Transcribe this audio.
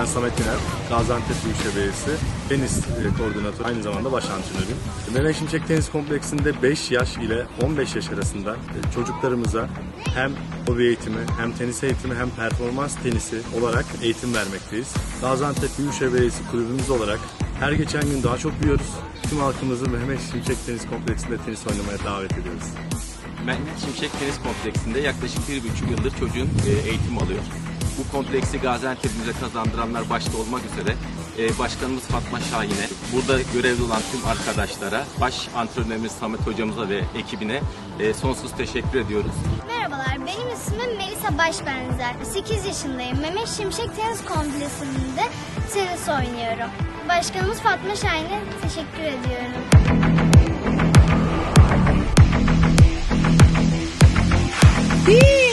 Ben Samet İner, Gaziantep Büyükşehir Belediyesi tenis e, koordinatörü, aynı zamanda baş antrenörüyüm. Mehmet Şimşek Tenis Kompleksinde 5 yaş ile 15 yaş arasında e, çocuklarımıza hem hobi eğitimi, hem tenis eğitimi, hem performans tenisi olarak eğitim vermekteyiz. Gaziantep Büyükşehir Belediyesi kulübümüz olarak her geçen gün daha çok büyüyoruz. Tüm halkımızı Mehmet Şimşek Tenis Kompleksinde tenis oynamaya davet ediyoruz. Mehmet Şimşek Tenis Kompleksinde yaklaşık bir buçuk yıldır çocuğun e, eğitim alıyor. Bu kompleksi Gaziantep'imize kazandıranlar başta olmak üzere e, Başkanımız Fatma Şahin'e, burada görevli olan tüm arkadaşlara, baş antrenörümüz Samet hocamıza ve ekibine e, sonsuz teşekkür ediyoruz. Merhabalar, benim ismim Melisa Başbenzer. 8 yaşındayım. Mehmet Şimşek Tenis Kompleksinde tenis oynuyorum. Başkanımız Fatma Şahin'e teşekkür ediyorum. Bir,